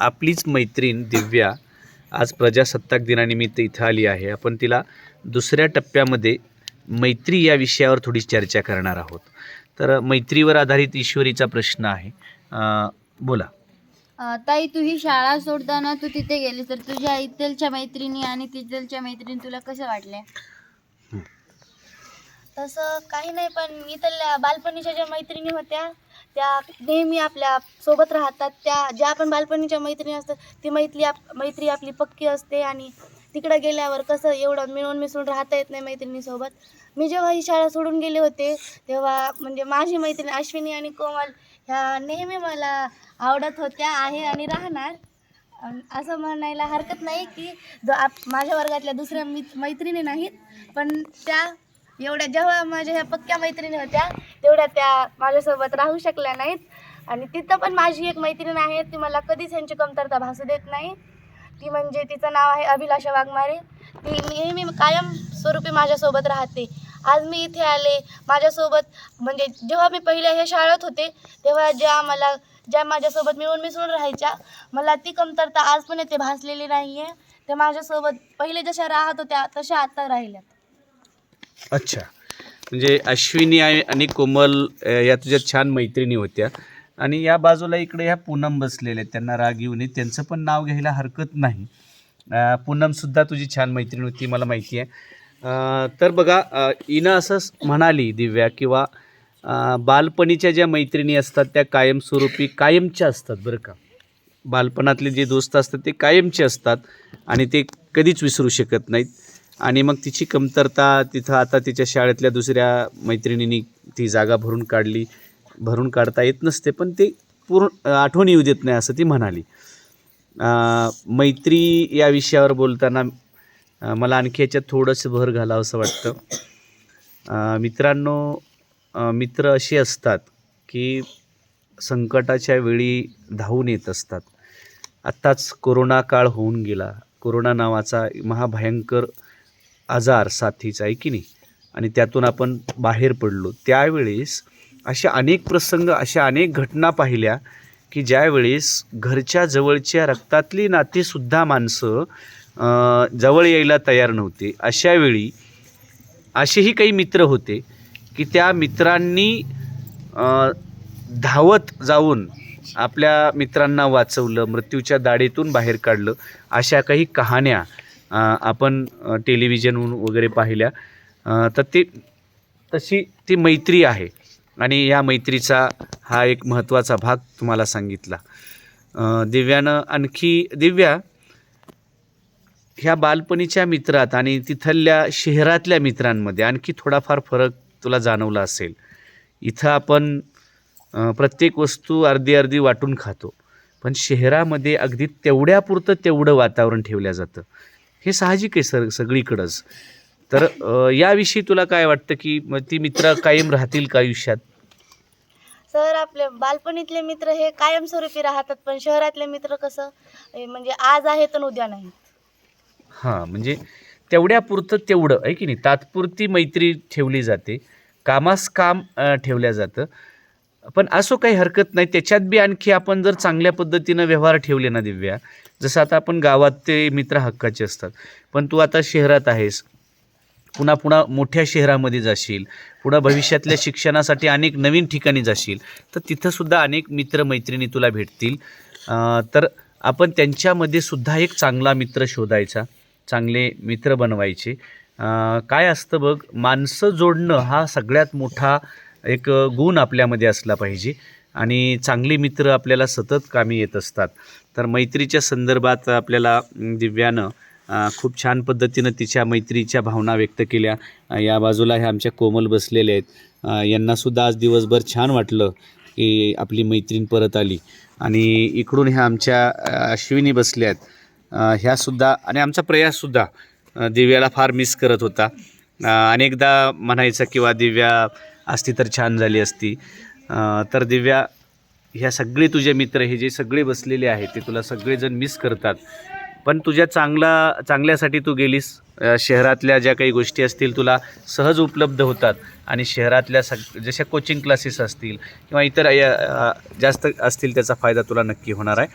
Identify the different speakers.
Speaker 1: आपलीच मैत्रीण दिव्या आज प्रजासत्ताक दिनानिमित्त इथं आली आहे. आपण तिला दुसऱ्या टप्प्यामध्ये मैत्री या विषयावर थोडी चर्चा करणार आहोत. तर मैत्रीवर आधारित ईश्वरीचा प्रश्न आहे. बोला.
Speaker 2: ताई तू ही शाळा सोडताना तू तिथे गेली तर तुझ्या इथलच्या मैत्रिणी आणि तिथलच्या मैत्रिणी तुला कशा वाटल्या तसं काही नाही पण इथल्या बालपणीच्या ज्या मैत्रिणी होत्या त्या नेहमी आपल्यासोबत राहतात. त्या ज्या आपण बालपणीच्या मैत्रिणी असतात ती मैत्री आप मैत्री आपली पक्की असते आणि तिकडं गेल्यावर कसं एवढं मिळून मिसळून राहता येत नाही मैत्रिणीसोबत. मी जेव्हा ही शाळा सोडून गेले होते तेव्हा म्हणजे माझी मैत्रिणी अश्विनी आणि कोमल ह्या नेहमी मला आवडत होत्या आहे आणि राहणार. असं म्हणायला हरकत नाही की जो आप माझ्या वर्गातल्या दुसऱ्या मित मैत्रिणी नाहीत पण त्या एवढ्या जेव्हा माझ्या ह्या पक्क्या मैत्रिणी होत्या तेवढ्या त्या माझ्यासोबत राहू शकल्या नाहीत. आणि तिथं पण माझी एक मैत्रीण आहे ती मला कधीच यांची कमतरता भासू देत नाही. ती म्हणजे तिचं नाव आहे अभिलाषा वाघमारे. ती नेहमी कायम स्वरूपी माझ्यासोबत राहते. आज मी इथे आले माझ्यासोबत म्हणजे जेव्हा मी पहिल्या ह्या शाळेत होते तेव्हा ज्या मला ज्या माझ्यासोबत मिळून मिसळून राहायच्या मला ती कमतरता आज पण येते भासलेली नाही आहे त्या माझ्यासोबत पहिले जशा राहत होत्या तशा आता राहिल्यात.
Speaker 1: अच्छा. म्हणजे अश्विनी आहे आणि कोमल अ, या तुझ्या छान मैत्रिणी होत्या. आणि या बाजूला इकडे ह्या पूनम बसलेल्या आहेत. त्यांना राग येऊ नये. त्यांचं पण नाव घ्यायला हरकत नाही. अ, पूनमसुद्धा तुझी छान मैत्रीण होती मला माहिती आहे. अ, तर बघा अ, हिनं असं स- म्हणाली दिव्या किंवा अ, बालपणीच्या ज्या मैत्रिणी असतात त्या कायमस्वरूपी कायमच्या असतात बरं का. बालपणातले जे दोस्त असतात ते कायमचे असतात आणि ते कधीच विसरू शकत नाहीत. आणि मग तिची कमतरता तिथं आता तिच्या शाळेतल्या दुसऱ्या मैत्रिणींनी ती जागा भरून काढली. भरून काढता येत नसते पण ते पूर्ण आठवण येऊ देत नाही असं ती म्हणाली. मैत्री या विषयावर बोलताना मला आणखी याच्यात थोडंसं भर घालावं असं वाटतं. मित्रांनो मित्र असे असतात की संकटाच्या वेळी धावून येत असतात. आत्ताच कोरोना काळ होऊन गेला. कोरोना नावाचा महाभयंकर आजार साथीचा आहे की नाही? आणि त्यातून आपण बाहेर पडलो. त्यावेळेस अशा अनेक प्रसंग अशा अनेक घटना पाहिल्या की ज्यावेळेस घरच्या जवळच्या रक्तातली नातीसुद्धा माणसं जवळ यायला तयार नव्हते. अशावेळी असेही काही मित्र होते की त्या मित्रांनी धावत जाऊन आपल्या मित्रांना वाचवलं मृत्यूच्या दाढेतून बाहेर काढलं अशा काही कहाण्या आपण टेलिव्हिजनहून वगैरे पाहिल्या. तर ते तशी ती मैत्री आहे. आणि या मैत्रीचा हा एक महत्त्वाचा भाग तुम्हाला सांगितला. दिव्यानं आणखी दिव्या ह्या बालपणीच्या मित्रात आणि तिथल्या शहरातल्या मित्रांमध्ये आणखी थोडाफार फरक तुला जाणवला असेल. इथं आपण प्रत्येक वस्तू अर्धी अर्धी वाटून खातो. पण शहरामध्ये अगदी तेवढ्यापुरतं तेवढं वातावरण ठेवलं जातं. हे साहजिक आहे सर सगळीकडंच. तर अ, याविषयी तुला काय वाटतं की मग ती मित्र कायम राहतील का आयुष्यात?
Speaker 2: सर आपले बालपणीतले मित्र हे कायमस्वरूपी राहतात पण शहरातले मित्र कसं हे म्हणजे आज आहे तर उद्या नाही
Speaker 1: हां म्हणजे तेवढ्यापुरतं तेवढं आहे की नाही? तात्पुरती मैत्री ठेवली जाते कामास काम अ, ठेवल्या जातं. पण असो काही हरकत नाही. त्याच्यात बी आणखी आपण जर चांगल्या पद्धतीनं व्यवहार ठेवले ना दिव्या जसं आता आपण गावात ते मित्र हक्काचे असतात. पण तू आता शहरात आहेस. पुन्हा पुन्हा मोठ्या शहरामध्ये जाशील. पुन्हा भविष्यातल्या शिक्षणासाठी अनेक नवीन ठिकाणी जाशील. तर तिथंसुद्धा अनेक मित्र मैत्रिणी तुला भेटतील. तर आपण त्यांच्यामध्ये सुद्धा एक चांगला मित्र शोधायचा. चांगले मित्र बनवायचे. काय असतं बघ माणसं जोडणं हा सगळ्यात मोठा एक गुण आपल्यामध्ये असला पाहिजे आणि चांगले मित्र आपल्याला सतत कामी येत असतात. तर मैत्रीच्या संदर्भात आपल्याला दिव्यानं खूप छान पद्धतीनं तिच्या मैत्रीच्या भावना व्यक्त केल्या. या बाजूला ह्या आमच्या कोमल बसलेल्या आहेत. यांनासुद्धा आज दिवसभर छान वाटलं की आपली मैत्रीण परत आली. आणि इकडून ह्या आमच्या अश्विनी बसल्या आहेत. ह्यासुद्धा आणि आमचा प्रयाससुद्धा दिव्याला फार मिस करत होता. अनेकदा म्हणायचा किंवा दिव्या असती तर छान झाली असती. तर दिव्या ह्या सगळे तुझे मित्र हे जे सगळे बसलेले आहेत ते तुला सगळेजण मिस करतात. पण तुझ्या चांगला चांगल्यासाठी तू गेलीस. शहरातल्या ज्या काही गोष्टी असतील तुला सहज उपलब्ध होतात. आणि शहरातल्या सग जशा कोचिंग क्लासेस असतील किंवा इतर जास्त असतील त्याचा फायदा तुला नक्की होणार आहे.